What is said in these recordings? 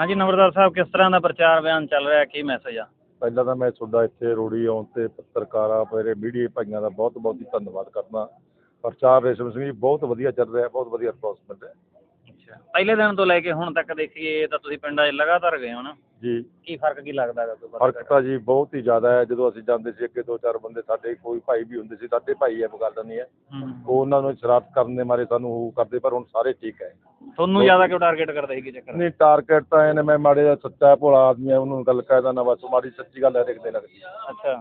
ਹਾਂਜੀ, ਨੰਬਰਦਾਰ ਸਾਹਿਬ, ਕਿਸ ਤਰ੍ਹਾਂ ਦਾ ਪ੍ਰਚਾਰ ਅਭਿਆਨ ਚੱਲ ਰਿਹਾ? ਕੀ ਮੈਸੇਜ ਆ? ਪਹਿਲਾਂ ਤਾਂ ਮੈਂ ਤੁਹਾਡਾ ਇੱਥੇ ਰੋੜੀ ਆਉਣ ਤੇ ਪੱਤਰਕਾਰਾਂ, ਮੇਰੇ ਮੀਡੀਆ ਭਾਈਆਂ ਦਾ ਬਹੁਤ ਬਹੁਤ ਧੰਨਵਾਦ ਕਰਦਾ। ਪ੍ਰਚਾਰ ਰੇਸ਼ਮ ਸਿੰਘ ਜੀ, ਬਹੁਤ ਵਧੀਆ ਚੱਲ ਰਿਹਾ, ਬਹੁਤ ਵਧੀਆ ਰਿਸਪੌਂਸ ਮਿਲ ਰਿਹਾ ਅੱਛਾ। ਪਹਿਲੇ ਦਿਨ ਤੋਂ ਲੈ ਕੇ ਹੁਣ ਤੱਕ ਦੇਖੀਏ ਤਾਂ ਤੁਸੀਂ ਪਿੰਡਾਂ 'ਚ ਲਗਾਤਾਰ ਗਏ ਹੋ ਨਾ। ਜੀ। ਕੀ ਫ਼ਰਕ ਕੀ ਲੱਗਦਾ ਹੈਗਾ ਕੋਈ ਫ਼ਰਕ ਤਾਂ ਜੀ ਬਹੁਤ ਹੀ ਜ਼ਿਆਦਾ ਹੈ। ਜਦੋਂ ਅਸੀਂ ਜਾਂਦੇ ਸੀ ਅੱਗੇ ਦੋ ਚਾਰ ਬੰਦੇ ਸਾਡੇ ਕੋਈ ਭਾਈ ਵੀ ਹੁੰਦੇ ਸੀ ਸਾਡੇ ਭਾਈ ਹੈ ਕੋਈ ਗੱਲ ਨਹੀਂ ਹੈ ਹੂੰ। ਉਹ ਉਹਨਾਂ ਨੂੰ ਸ਼ਰਾਰਤ ਕਰਨ ਦੇ ਮਾਰੇ ਸਾਨੂੰ ਉਹ ਕਰਦੇ ਪਰ ਹੁਣ ਸਾਰੇ ਠੀਕ ਹੈ ਤੁਹਾਨੂੰ ਜ਼ਿਆਦਾ ਕਿਉਂ ਟਾਰਗੇਟ ਕਰਦੇ ਸੀ ਕੀ ਚੱਕਰ? ਨਹੀਂ ਟਾਰਗੇਟ ਤਾਂ ਇਹਨੇ ਮੈਂ ਮਾੜੇ ਜਿਹਾ ਸੱਚਾ ਭੋਲਾ ਆਦਮੀ ਹੈ ਉਹਨੂੰ ਗੱਲ ਕਹਿ ਦਿੰਦਾ ਬਸ ਮਾੜੀ ਸੱਚੀ ਗੱਲ ਹੈ ਦੇਖਦੇ ਲੱਗਦੀ। ਅੱਛਾ।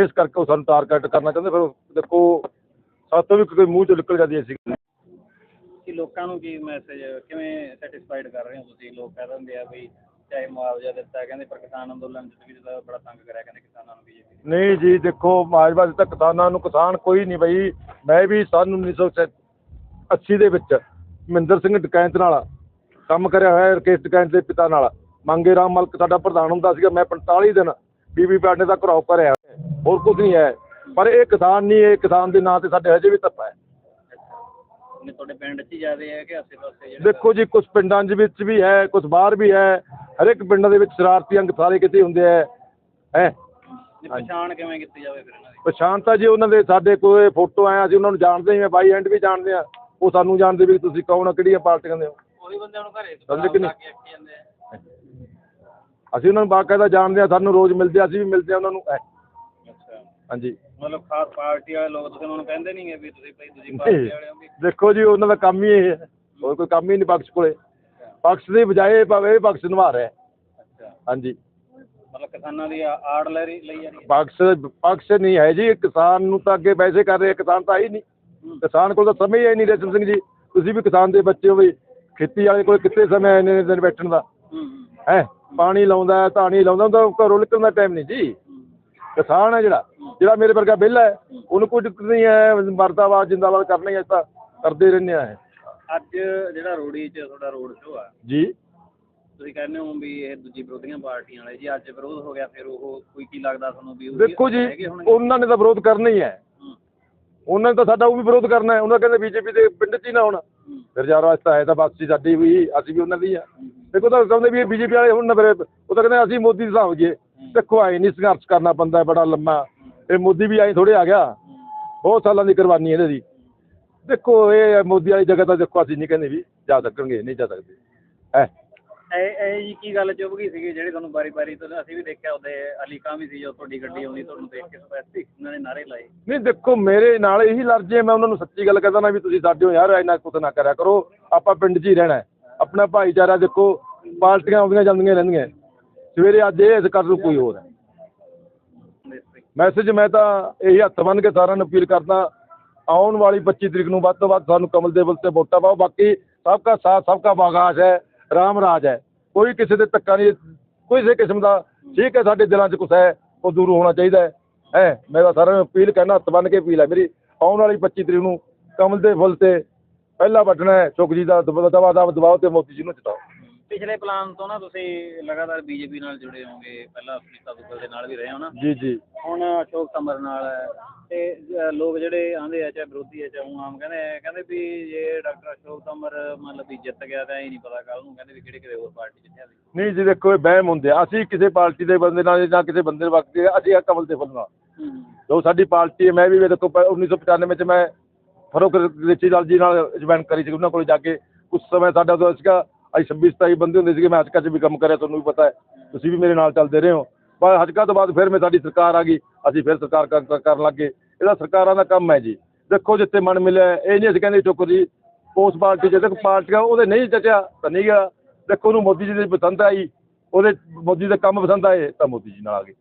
ਇਸ ਕਰਕੇ ਉਹ ਸਾਨੂੰ ਟਾਰਗੇਟ ਕਰਨਾ ਚਾਹੁੰਦੇ ਫਿਰ ਦੇਖੋ ਸਾਤੋਂ ਵੀ ਕੋਈ ਮੂੰਹ ਚੋਂ ਨਿਕਲ ਜਾਂਦੀ ਸੀ ਕਿ ਲੋਕਾਂ ਨੂੰ ਕੀ ਮੈਸੇਜ ਕਿਵੇਂ ਸੈਟੀਸਫਾਈਡ ਕਰ ਰਹੇ ਹੋ ਤੁਸੀਂ? ਲੋਕ ਕਹਿ ਦਿੰਦੇ ਆ ਵੀ ਚਾਹੇ ਮੁਆਵਜ਼ਾ ਦਿੱਤਾ, ਕਹਿੰਦੇ ਪਰ ਕਿਸਾਨ ਅੰਦੋਲਨ ਚ ਵੀ ਜਿਹੜਾ ਬੜਾ ਤੰਗ ਕਰਿਆ, ਕਹਿੰਦੇ ਕਿਸਾਨਾਂ ਨੂੰ ਬੀਜੇਪੀ ਨਹੀਂ ਜੀ, ਦੇਖੋ, ਮਾਜਵਾ ਤਾਂ ਕਿਸਾਨਾਂ ਨੂੰ, ਕਿਸਾਨ ਕੋਈ ਨਹੀਂ ਬਈ। ਮੈਂ ਵੀ ਸਨ 1980 ਦੇ ਵਿੱਚ ਮਹਿੰਦਰ ਸਿੰਘ ਡਕੈਂਤ ਨਾਲ ਕੰਮ ਕਰਿਆ ਹੋਇਆ, ਰਕੇਸ਼ ਡਕੈਂਤ ਦੇ ਪਿਤਾ ਨਾਲ। ਮੰਗੇ ਰਾਮ ਮਲਕ, ਸਾਡਾ ਪ੍ਰਧਾਨ ਹੁੰਦਾ ਸੀਗਾ, ਮੈਂ 45 ਦਿਨ ਬੀਬੀ ਪਾਟਨੇ ਦਾ ਘਰਾਓ ਭਰਿਆ। ਹੋਰ ਕੁਝ ਨਹੀਂ ਹੈ। ਪਰ ਇਹ ਕਿਸਾਨ ਨਹੀਂ, ਇਹ ਕਿਸਾਨ ਦੇ ਨਾਂ ਤੇ ਸਾਡੇ ਹਜੇ ਵੀ ਧੱਪਾ ਹੈ। ਨੇ ਤੁਹਾਡੇ ਪਿੰਡ 'ਚ ਹੀ ਜ਼ਿਆਦੇ ਹੈ ਕਿ ਆਸੇ ਪਾਸੇ ਜਿਹੜੇ ਦੇਖੋ ਜੀ ਕੁਝ ਪਿੰਡਾਂ ਦੇ ਵਿੱਚ ਵੀ ਹੈ ਕੁਝ ਬਾਹਰ ਵੀ ਹੈ। ਹਰ ਇੱਕ ਪਿੰਡਾਂ ਦੇ ਵਿੱਚ ਸ਼ਰਾਰਤੀ ਅੰਗ ਸਾਰੇ ਕਿਤੇ ਹੁੰਦੇ ਹੈ? ਹੈ ਪਛਾਣ ਕਿਵੇਂ ਕੀਤੀ ਜਾਵੇ ਫਿਰ ਇਹਨਾਂ ਦੀ? ਪਛਾਣ ਤਾਂ ਜੀ ਉਹਨਾਂ ਦੇ ਸਾਡੇ ਕੋਲ ਫੋਟੋ ਆਇਆ ਅਸੀਂ ਉਹਨਾਂ ਨੂੰ ਜਾਣਦੇ ਹੀ ਹਾਂ ਬਾਈ ਐਂਡ ਵੀ ਜਾਣਦੇ ਆ। ਉਹ ਸਾਨੂੰ ਜਾਣਦੇ ਵੀ ਤੁਸੀਂ ਕੌਣ ਆ ਕਿਹੜੀਆਂ ਪਾਰਟੀਆਂ ਦੇ ਹੋ। ਉਹੀ ਬੰਦਿਆਂ ਨੂੰ ਘਰੇ ਸਮਝ ਕਿ ਨਹੀਂ? ਕੇ ਆਖੀ ਜਾਂਦੇ ਆ। ਅਸੀਂ ਉਹਨਾਂ ਨੂੰ ਬਾਕਾਇਦਾ ਜਾਣਦੇ ਆ ਸਾਨੂੰ ਰੋਜ਼ ਮਿਲਦੇ ਆ ਅਸੀਂ ਵੀ ਮਿਲਦੇ ਆ ਉਹਨਾਂ ਨੂੰ। ਐ, ਅੱਛਾ। ਹਾਂਜੀ। ਮਤਲਬ ਖਾਸ ਪਾਰਟੀ ਵਾਲੇ ਲੋਕ ਤੁਸੀਂ ਉਹਨਾਂ ਨੂੰ ਕਹਿੰਦੇ ਨਹੀਂਗੇ ਵੀ ਤੁਸੀਂ ਭਾਈ ਦੂਜੀ ਪਾਰਟੀ ਵਾਲੇ ਹੋ ਵੀ ਦੇਖੋ ਜੀ ਉਹਨਾਂ ਦਾ ਕੰਮ ਹੀ ਇਹ ਹੈ। ਹੋਰ ਕੋਈ ਕੰਮ ਹੀ ਨਹੀਂ ਬਖਸ਼ ਕੋਲੇ। ਬਖਸ਼ ਦੀ ਬਜਾਏ ਭਾਵੇਂ ਇਹ ਬਖਸ਼ ਨਿਭਾ ਰਿਹਾ। ਹੈ। ਅੱਛਾ। ਹਾਂਜੀ। ਮਤਲਬ ਕਿਸਾਨਾਂ ਦੀ ਆ- ਆੜ ਲੈ ਰਹੀ ਲਈ ਜਾ ਰਹੀ ਹੈ। ਬਖਸ਼ ਬਖਸ਼ ਨਹੀਂ ਹੈ ਜੀ। ਕਿਸਾਨ ਨੂੰ ਤਾਂ ਅੱਗੇ ਪੈਸੇ ਕਰ ਰਹੇ ਕਿਸਾਨ ਤਾਂ ਹੈ ਹੀ ਨਹੀਂ। ਕਿਸਾਨ ਕੋਲ ਤਾਂ ਸਮਝ ਹੀ ਨਹੀਂ ਰੇਸ਼ਮ ਸਿੰਘ ਜੀ। ਤੁਸੀਂ ਵੀ ਕਿਸਾਨ ਦੇ ਬੱਚੇ ਹੋ ਵੀ ਖੇਤੀ ਵਾਲੇ ਕੋਲ ਕਿੱਥੇ ਸਮਾਂ ਇੰਨੇ ਇੰਨੇ ਦਿਨ ਬੈਠਣ ਦਾ? ਹੂੰ ਹੂੰ। ਹੈ? ਪਾਣੀ ਲਾਉਂਦਾ ਹੈ ਧਾਣੀ ਲਾਉਂਦਾ ਉਹਦਾ ਘਰੋਂ ਨਿਕਲਣ ਦਾ ਟਾਈਮ ਨਹੀਂ ਜੀ। ਕਿਸਾਨ ਹੈ ਜਿਹੜਾ। ਜਿਹੜਾ ਮੇਰੇ ਵਰਗਾ ਵਿਹਲਾ ਹੈ ਉਹਨੂੰ ਕੋਈ ਦਿੱਕਤ ਨਹੀਂ ਹੈ ਮਰਦਾਬਾਦ ਜਿੰਦਾਬਾਦ ਕਰਨਾ ਹੀ ਤਾਂ ਕਰਦੇ ਰਹਿੰਦੇ ਆ ਅੱਜ ਜਿਹੜਾ ਰੋੜੀ 'ਚ ਤੁਹਾਡਾ ਰੋਡ ਸ਼ੋਅ ਆ ਜੀ। ਤੁਸੀਂ ਕਹਿੰਦੇ ਹੋ ਵੀ ਇਹ ਦੂਜੀ ਵਿਰੋਧੀਆਂ ਪਾਰਟੀਆਂ ਵਾਲੇ ਜੀ ਅੱਜ ਵਿਰੋਧ ਹੋ ਗਿਆ ਫਿਰ ਉਹ ਕੋਈ ਕੀ ਲੱਗਦਾ ਤੁਹਾਨੂੰ ਵੀ ਦੇਖੋ ਜੀ? ਉਹਨਾਂ ਨੇ ਤਾਂ ਵਿਰੋਧ ਕਰਨਾ ਹੀ ਹੈ। ਉਹਨਾਂ ਨੇ ਤਾਂ ਸਾਡਾ ਉਹ ਵੀ ਵਿਰੋਧ ਕਰਨਾ ਹੈ। ਉਹਨਾਂ ਕਹਿੰਦੇ ਬੀਜੇਪੀ ਦੇ ਪਿੰਡ 'ਚ ਹੀ ਨਾ ਹੋਣਾ। ਫਿਰ ਯਾਰ ਵਾਸਤਾ ਹੈ ਤਾਂ ਬਾਸੀ ਸਾਡੀ ਵੀ ਅਸੀਂ ਵੀ ਉਹਨਾਂ ਦੀ ਆ। ਦੇਖੋ ਤਾਂ ਕਹਿੰਦੇ ਵੀ ਬੀਜੇਪੀ ਵਾਲੇ ਹੁਣ ਨਾ ਫਿਰ ਉਹ ਤਾਂ ਕਹਿੰਦੇ ਅਸੀਂ ਮੋਦੀ ਦੇ ਹਿਸਾਬ ਜੇ ਦੇਖੋ ਆਏ ਨਹੀਂ ਸੰਘਰਸ਼ ਕਰਨਾ ਪੈਂਦਾ ਬੜਾ ਲੰਮਾ। ਇਹ ਮੋਦੀ ਵੀ ਆਈ ਥੋੜੇ ਆ ਗਿਆ। ਬਹੁਤ ਸਾਲਾਂ ਦੀ ਕੁਰਬਾਨੀ ਇਹਦੇ ਦੀ। ਦੇਖੋ ਇਹ ਮੋਦੀ ਵਾਲੀ ਜਗ੍ਹਾ ਤਾਂ ਦੇਖੋ ਅਸੀਂ ਨਹੀਂ ਕਹਿੰਦੇ ਵੀ ਜਾ ਸਕਣਗੇ ਨਹੀਂ ਜਾ ਸਕਦੇ। ਹੈ ਇਹ ਇਹ ਜੀ ਕੀ ਗੱਲ ਚੁੱਭ ਗਈ ਸੀਗੀ ਜਿਹੜੀ ਤੁਹਾਨੂੰ ਬਾਰੀ-ਬਾਰੀ ਤੋਂ ਅਸੀਂ ਵੀ ਦੇਖਿਆ ਉਹਦੇ ਅਲੀਕਾ ਵੀ ਸੀ ਜੋ ਤੁਹਾਡੀ ਗੱਡੀ ਆਉਂਦੀ ਤੁਹਾਨੂੰ ਦੇਖ ਕੇ ਸਪੈਸਿਫਿਕ ਉਹਨਾਂ ਨੇ ਨਾਰੇ ਲਾਏ। ਨਹੀਂ ਦੇਖੋ ਮੇਰੇ ਨਾਲ ਇਹੀ ਲਰਜੇ ਮੈਂ ਉਹਨਾਂ ਨੂੰ ਸੱਚੀ ਗੱਲ ਕਹਿੰਦਾ ਨਾ ਵੀ ਤੁਸੀਂ ਸਾਡੇ ਹੋ ਯਾਰ ਇੰਨਾ ਕੁਝ ਨਾ ਕਰਿਆ ਕਰੋ। ਆਪਾਂ ਪਿੰਡ 'ਚ ਹੀ ਰਹਿਣਾ ਹੈ। ਆਪਣਾ ਭਾਈਚਾਰਾ ਦੇਖੋ ਪਾਰਟੀਆਂ ਆਉਂਦੀਆਂ ਜਾਂਦੀਆਂ ਰਹਿੰਦੀਆਂ। ਸਵੇਰੇ ਅੱਜ ਇਹ ਇਸ ਕਰ ਲੂ ਕੋਈ ਹੋਰ ਹੈ। ਮੈਸੇਜ ਮੈਂ ਤਾਂ ਇਹੀ ਹੱਥ ਬੰਨ ਕੇ ਸਾਰਿਆਂ ਨੂੰ ਅਪੀਲ ਕਰਦਾ, ਆਉਣ ਵਾਲੀ 25 ਤਰੀਕ ਨੂੰ ਵੱਧ ਤੋਂ ਵੱਧ ਸਾਨੂੰ ਕਮਲ ਦੇ ਬਲ ਤੇ ਵੋਟਾਂ ਪਾਓ, ਬਾਕੀ ਸਭ ਦਾ ਸਾਥ, ਸਭ ਦਾ ਬਾਗਾਸ਼ ਹੈ, ਰਾਮ ਰਾਜ ਹੈ। ਕੋਈ ਕਿਸੇ ਦੇ ਧੱਕਾ ਨਹੀਂ, ਕੋਈ ਕਿਸੇ ਕਿਸਮ ਦਾ ਠੀਕ ਹੈ, ਸਾਡੇ ਦਿਲਾਂ 'ਚ ਕੁਛ ਹੈ, ਉਹ ਦੂਰ ਹੋਣਾ ਚਾਹੀਦਾ ਹੈ। ਹੈ, ਮੈਂ ਤਾਂ ਸਾਰਿਆਂ ਨੂੰ ਅਪੀਲ ਕਹਿਣਾ ਹੱਥ ਬੰਨ ਕੇ ਅਪੀਲ ਹੈ। ਮੇਰੀ ਆਉਣ ਵਾਲੀ 25 ਤਰੀਕ ਨੂੰ ਕਮਲ ਦੇ ਫੁੱਲ ਤੇ ਪਹਿਲਾ ਵੱਢਣਾ ਹੈ ਸੁਖਜੀ ਦਾ ਦਬਾ ਦਬਾ ਦਬਾ ਦਬਾਓ ਤੇ ਮੋਦੀ ਜੀ ਨੂੰ ਜਿਤਾਓ। ਪਿਛਲੇ ਪਲਾਨ ਤੋਂ ਨਾ ਤੁਸੀਂ ਲਗਾਤਾਰ ਬੀਜੇਪੀ ਨਾਲ ਜੁੜੇ ਹੋਗੇ ਪਹਿਲਾਂ ਅਮਰੀਕਾ ਦੁੱਗਲ ਦੇ ਨਾਲ ਵੀ ਰਹੇ ਹੋ ਨਾ। ਜੀ ਜੀ। ਹੁਣ ਅਸ਼ੋਕ ਤੰਬਰ ਨਾਲ ਹੈ। ਤੇ ਲੋਕ ਜਿਹੜੇ ਆਂਦੇ ਆ ਚਾਹੇ ਵਿਰੋਧੀ ਆ ਚਾਹੇ ਊਂ ਆਮ ਕਹਿੰਦੇ ਆ, ਕਹਿੰਦੇ ਵੀ ਜੇ ਡਾਕਟਰ ਅਸ਼ੋਕ ਤੰਬਰ ਮਤਲਬ ਵੀ ਜਿੱਤ ਗਿਆ ਤਾਂ ਇਹ ਨਹੀਂ ਪਤਾ ਕੱਲ ਨੂੰ ਕਹਿੰਦੇ ਵੀ ਕਿਹੜੇ ਕਿਹੜੇ ਹੋਰ ਪਾਰਟੀ ਜਿੱਤਿਆ ਸੀ ਨਹੀਂ ਜੀ ਦੇਖੋ ਇਹ ਵਹਿਮ ਹੁੰਦੇ ਆ। ਅਸੀਂ ਕਿਸੇ ਪਾਰਟੀ ਦੇ ਬੰਦੇ ਨਾਲ ਜਾਂ ਕਿਸੇ ਬੰਦੇ ਦੇ ਵਕਤ ਅਸੀਂ ਆ ਕਮਲ ਦੇ ਫੁੱਲ ਨਾਲ ਜੋ ਸਾਡੀ ਪਾਰਟੀ ਹੈ ਮੈਂ ਵੀ ਦੇਖੋ ਪ- 1995 ਚ ਮੈਂ ਫਰੋਖ ਰਿਚੀ ਲਾਲ ਜੀ ਨਾਲ ਜੁਆਇਨ ਕਰੀ ਸੀ ਉਹਨਾਂ ਕੋਲ ਜਾ ਕੇ ਉਸ ਸਮੇਂ ਸਾਡਾ ਤਾਂ ਸੀਗਾ ਅਸੀਂ 26 27 ਬੰਦੇ ਹੁੰਦੇ ਸੀਗੇ, ਮੈਂ ਹਜਕਾ ਚ ਵੀ ਕੰਮ ਕਰਿਆ, ਤੁਹਾਨੂੰ ਵੀ ਪਤਾ ਹੈ। ਤੁਸੀਂ ਵੀ ਮੇਰੇ ਨਾਲ ਚੱਲਦੇ ਰਹੇ ਹੋ। ਪਰ ਹਜਕਾ ਤੋਂ ਬਾਅਦ ਫਿਰ ਮੈਂ ਸਾਡੀ ਸਰਕਾਰ ਆ ਗਈ, ਅਸੀਂ ਫਿਰ ਸਰਕਾਰ ਕਰ- ਕਰ- ਕਰਨ ਲੱਗੇ ਇਹਦਾ ਸਰਕਾਰਾਂ ਦਾ ਕੰਮ ਹੈ ਜੀ। ਦੇਖੋ ਜਿੱਥੇ ਮਨ ਮਿਲਿਆ, ਇਹ ਨਹੀਂ ਅਸੀਂ ਕਹਿੰਦੇ ਚੁੱਕ ਜੀ। ਉਸ ਪਾਰਟੀ ਚ ਦੇਖੋ ਪਾਰਟੀਆਂ ਉਹਦੇ ਨਹੀਂ ਜਚਿਆ, ਤਾਂ ਨਹੀਂ ਗਿਆ। ਦੇਖੋ ਉਹਨੂੰ ਮੋਦੀ ਜੀ ਦੀ ਪਸੰਦ ਆਈ, ਉਹਦੇ ਮੋਦੀ ਦੇ ਕੰਮ ਪਸੰਦ ਆਏ, ਤਾਂ ਮੋਦੀ ਜੀ ਨਾਲ ਆ ਗਏ।